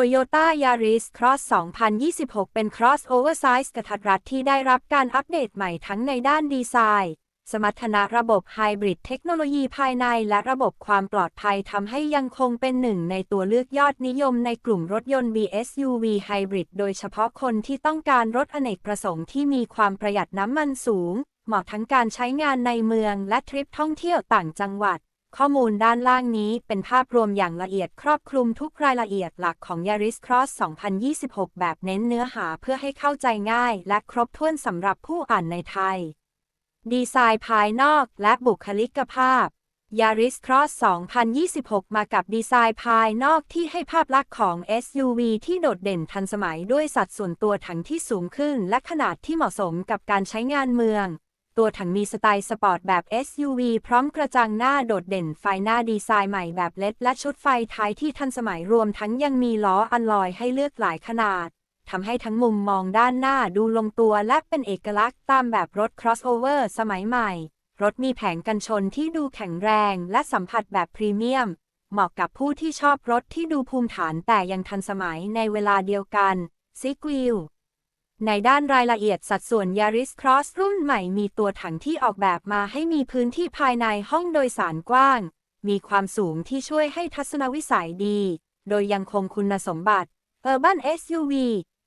Toyota Yaris Cross 2026 เป็น Cross Oversize กระทัดรัดที่ได้รับการอัปเดตใหม่ทั้งในด้านดีไซน์ สมรรถนะระบบไฮบริดเทคโนโลยีภายในและระบบความปลอดภัยทำให้ยังคงเป็นหนึ่งในตัวเลือกยอดนิยมในกลุ่มรถยนต์ BSUV Hybrid โดยเฉพาะคนที่ต้องการรถอเนกประสงค์ที่มีความประหยัดน้ำมันสูง เหมาะทั้งการใช้งานในเมืองและทริปท่องเที่ยวต่างจังหวัด ข้อมูลด้านล่างนี้เป็นภาพรวมอย่างละเอียดครอบคลุมทุกรายละเอียดหลักของ Yaris Cross 2026 แบบเน้นเนื้อหาเพื่อให้เข้าใจง่ายและครบถ้วนสำหรับผู้อ่านในไทย ดีไซน์ภายนอกและบุคลิกภาพ Yaris Cross 2026 มากับดีไซน์ภายนอกที่ให้ภาพลักษณ์ของ SUV ที่โดดเด่นทันสมัยด้วยสัดส่วนตัวถังที่สูงขึ้นและขนาดที่เหมาะสมกับการใช้งานเมือง ตัวถังมีสไตล์สปอร์ตแบบ SUV พร้อมกระจังหน้าโดดเด่นไฟหน้าดีไซน์ใหม่แบบเล็ด และชุดไฟท้ายที่ทันสมัยรวมทั้งยังมีล้ออัลลอยให้เลือกหลายขนาดทำให้ทั้งมุมมองด้านหน้าดูลงตัวและเป็นเอกลักษณ์ตามแบบรถ crossover สมัยใหม่ รถมีแผงกันชนที่ดูแข็งแรงและสัมผัสแบบพรีเมียม เหมาะกับผู้ที่ชอบรถที่ดูภูมิฐานแต่ยังทันสมัยในเวลาเดียวกันซิกวิล ในด้านรายละเอียดสัดส่วน Yaris Cross รุ่นใหม่มีตัวถังที่ออกแบบมาให้มีพื้นที่ภายในห้องโดยสารกว้าง มีความสูงที่ช่วยให้ทัศนวิสัยดี โดยยังคงคุณสมบัติ Urban SUV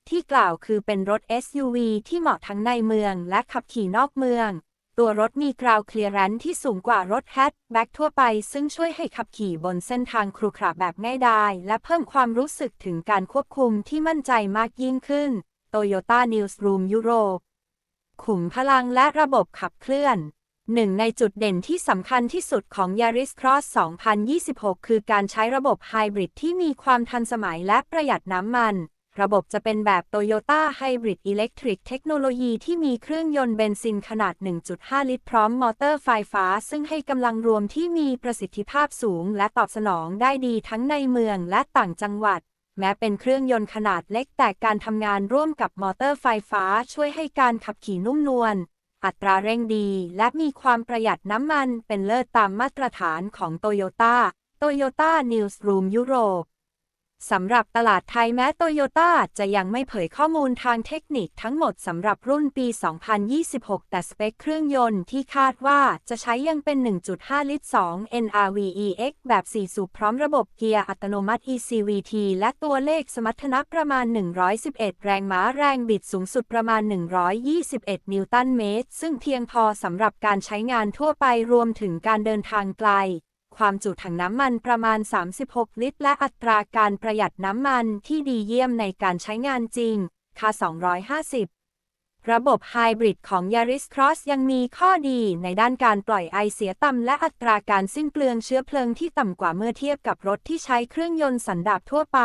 ที่กล่าวคือเป็นรถ SUV ที่เหมาะทั้งในเมืองและขับขี่นอกเมือง ตัวรถมีกราวเคลียร์แรนที่สูงกว่ารถแฮชแบ็กทั่วไป ซึ่งช่วยให้ขับขี่บนเส้นทางครุขระแบบง่ายดายและเพิ่มความรู้สึกถึงการควบคุมที่มั่นใจมากยิ่งขึ้น Toyota Newsroom ยุโรป ขุมพลังและระบบขับเคลื่อน หนึ่งในจุดเด่นที่สำคัญที่สุดของ Yaris Cross 2026 คือการใช้ระบบไฮบริดที่มีความทันสมัยและประหยัดน้ำมัน ระบบจะเป็นแบบ Toyota Hybrid Electric เทคโนโลยีที่มีเครื่องยนต์เบนซินขนาด 1.5 ลิตรพร้อมมอเตอร์ไฟฟ้า ซึ่งให้กำลังรวมที่มีประสิทธิภาพสูง และตอบสนองได้ดีทั้งในเมืองและต่างจังหวัด แม้เป็นเครื่องยนต์ขนาดเล็กแต่การทำงานร่วมกับมอเตอร์ไฟฟ้าช่วยให้การขับขี่นุ่มนวล อัตราเร่งดี และมีความประหยัดน้ำมันเป็นเลิศตามมาตรฐานของโตโยต้าโตโยต้านิวส์รูมยุโรป สำหรับตลาดไทยแม้โตโยต้าจะยังไม่เผยข้อมูลทางเทคนิคทั้งหมดสำหรับรุ่นปี 2026 แต่สเปคเครื่องยนต์ที่คาดว่าจะใช้ยังเป็น 1.5 ลิตร 2 NRVEX แบบ 4 สูบพร้อมระบบเกียร์อัตโนมัติ ECVT และตัวเลขสมรรถนะประมาณ 111 แรงม้าแรงบิดสูงสุดประมาณ 121 นิวตันเมตร ซึ่งเพียงพอสำหรับการใช้งานทั่วไปรวมถึงการเดินทางไกล ความจุถังน้ำมันประมาณ 36 ลิตร และอัตราการประหยัดน้ำมันที่ดีเยี่ยมในการใช้งานจริง ค่า 250 ระบบไฮบริดของ Yaris Cross ยังมีข้อดีในด้านการปล่อยไอเสียต่ำและอัตราการสิ้นเปลืองเชื้อเพลิงที่ต่ำกว่าเมื่อเทียบกับรถที่ใช้เครื่องยนต์สันดาปทั่วไป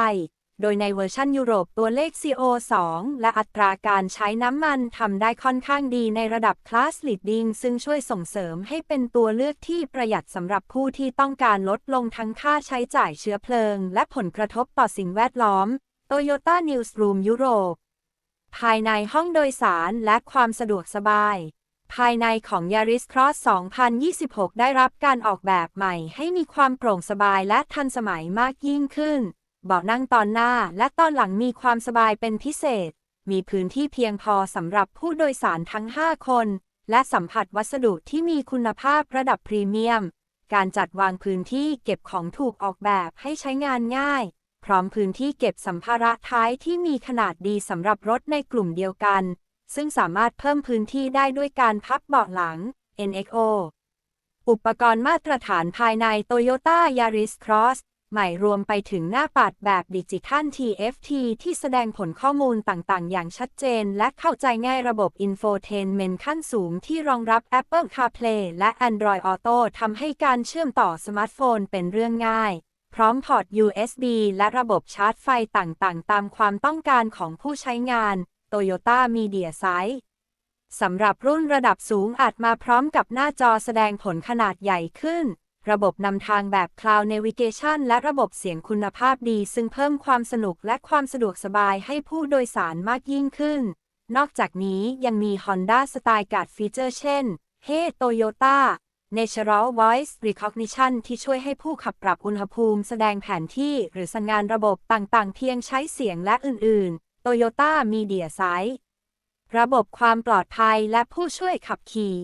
โดยในเวอร์ชันยุโรปตัวเลข CO2 และอัตราการใช้น้ำมันทำได้ค่อนข้างดีในระดับคลาสลีดดิ้งซึ่งช่วยส่งเสริมให้เป็นตัวเลือกที่ประหยัดสำหรับผู้ที่ต้องการลดลงทั้งค่าใช้จ่ายเชื้อเพลิง และผลกระทบต่อสิ่งแวดล้อม Toyota Newsroom ยุโรป ภายในห้องโดยสารและความสะดวกสบาย ภายในของ Yaris Cross 2026 ได้รับการออกแบบใหม่ให้มีความโปร่งสบายและทันสมัยมากยิ่งขึ้น เบาะนั่งตอนหน้าและตอนหลังมีความสบายเป็นพิเศษ มีพื้นที่เพียงพอสำหรับผู้โดยสารทั้ง 5 คน และสัมผัสวัสดุที่มีคุณภาพระดับพรีเมียม การจัดวางพื้นที่เก็บของถูกออกแบบให้ใช้งานง่าย พร้อมพื้นที่เก็บสัมภาระท้ายที่มีขนาดดีสำหรับรถในกลุ่มเดียวกัน ซึ่งสามารถเพิ่มพื้นที่ได้ด้วยการพับเบาะหลัง NXO อุปกรณ์มาตรฐานภายใน Toyota Yaris Cross ใหม่รวมไปถึงหน้าปัดแบบดิจิทัล TFT ที่แสดงผลข้อมูลต่างๆ อย่างชัดเจน และเข้าใจง่ายระบบ Infotainment ขั้นสูงที่รองรับ Apple CarPlay และ Android Auto ทำให้การเชื่อมต่อสมาร์ทโฟนเป็นเรื่องง่าย พร้อมพอร์ต USB และระบบชาร์จไฟต่างๆ ตามความต้องการของผู้ใช้งาน Toyota Media Site สำหรับรุ่นระดับสูงอาจมาพร้อมกับหน้าจอแสดงผลขนาดใหญ่ขึ้น ระบบนำทางแบบ Cloud Navigation และระบบเสียงคุณภาพดี ซึ่งเพิ่มความสนุกและความสะดวกสบายให้ผู้โดยสารมากยิ่งขึ้น นอกจากนี้ยังมี Honda Style Guard ฟีเจอร์เช่น Hey Toyota Natural Voice Recognition ที่ช่วยให้ผู้ขับปรับอุณหภูมิแสดงแผนที่หรือสั่งงานระบบต่างๆ เพียงใช้เสียงและอื่น ๆ Toyota Media Site ระบบความปลอดภัยและผู้ช่วยขับขี่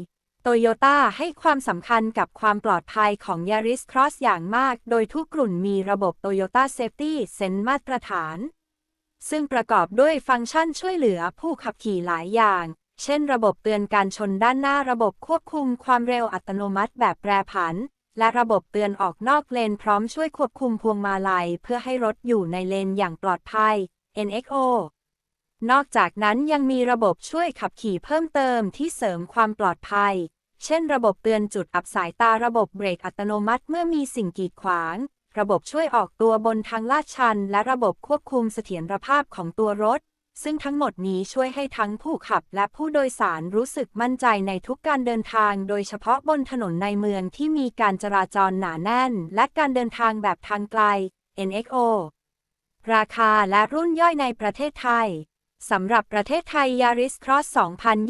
โตโยต้าให้ความสำคัญกับความปลอดภัยของ Yaris Cross อย่างมาก โดยทุกกลุ่นมีระบบ Toyota Safety Sense มาตรฐาน ซึ่งประกอบด้วยฟังก์ชันช่วยเหลือผู้ขับขี่หลายอย่าง เช่น ระบบเตือนการชนด้านหน้าระบบควบคุมความเร็วอัตโนมัติแบบแปรผัน และระบบเตือนออกนอกเลนพร้อมช่วยควบคุมพวงมาลัย เพื่อให้รถอยู่ในเลนอย่างปลอดภัย NXO นอกจากนั้นยังมีระบบช่วยขับขี่เพิ่มเติมที่เสริมความปลอดภัย เช่นระบบเตือนจุดอับสายตาระบบเบรกอัตโนมัติเมื่อมีสิ่งกีดขวาง ระบบช่วยออกตัวบนทางลาดชัน และระบบควบคุมเสถียรภาพของตัวรถ ซึ่งทั้งหมดนี้ช่วยให้ทั้งผู้ขับและผู้โดยสารรู้สึกมั่นใจในทุกการเดินทาง โดยเฉพาะบนถนนในเมืองที่มีการจราจรหนาแน่น และการเดินทางแบบทางไกล NXO ราคาและรุ่นย่อยในประเทศไทย สำหรับประเทศไทย Yaris Cross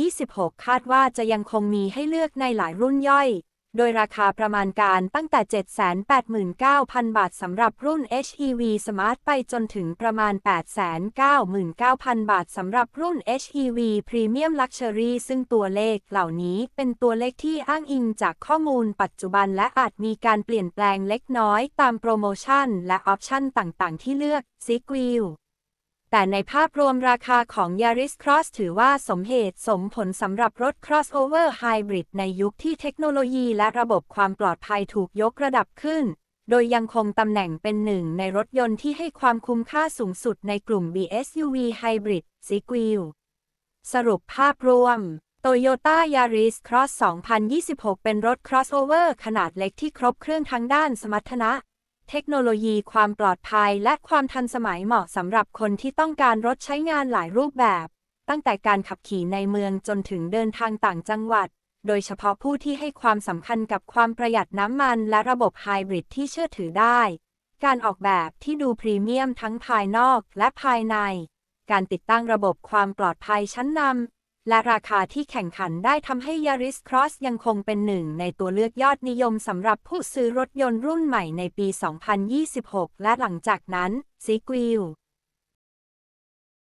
2026 คาดว่าจะยังคงมีให้เลือกในหลายรุ่นย่อย โดยราคาประมาณการตั้งแต่ 789,000 บาทสำหรับรุ่น HEV Smart ไปจนถึงประมาณ 899,000 บาทสำหรับรุ่น HEV Premium Luxury ซึ่งตัวเลขเหล่านี้เป็นตัวเลขที่อ้างอิงจากข้อมูลปัจจุบันและอาจมีการเปลี่ยนแปลงเล็กน้อยตามโปรโมชั่นและออปชั่นต่างๆ ที่เลือก s e q u i l แต่ในภาพรวมราคาของ Yaris Cross ถือว่าสมเหตุสมผลสำหรับรถ crossover hybrid ในยุคที่เทคโนโลยีและระบบความปลอดภัยถูกยกระดับขึ้น โดยยังคงตำแหน่งเป็นหนึ่งในรถยนต์ที่ให้ความคุ้มค่าสูงสุดในกลุ่ม BSUV Hybrid s e q u i l สรุปภาพรวม Toyota Yaris Cross 2026 เป็นรถ crossover ขนาดเล็กที่ครบเครื่องทั้งด้านสมรรถนะ เทคโนโลยีความปลอดภัยและความทันสมัยเหมาะสำหรับคนที่ต้องการรถใช้งานหลายรูปแบบ ตั้งแต่การขับขี่ในเมืองจนถึงเดินทางต่างจังหวัด โดยเฉพาะผู้ที่ให้ความสำคัญกับความประหยัดน้ำมันและระบบไฮบริดที่เชื่อถือได้ การออกแบบที่ดูพรีเมียมทั้งภายนอกและภายใน การติดตั้งระบบความปลอดภัยชั้นนำ และราคาที่แข่งขันได้ทำให้ Yaris Cross ยังคงเป็นหนึ่งในตัวเลือกยอดนิยมสำหรับผู้ซื้อรถยนต์รุ่นใหม่ในปี 2026 และหลังจากนั้น s e q u i l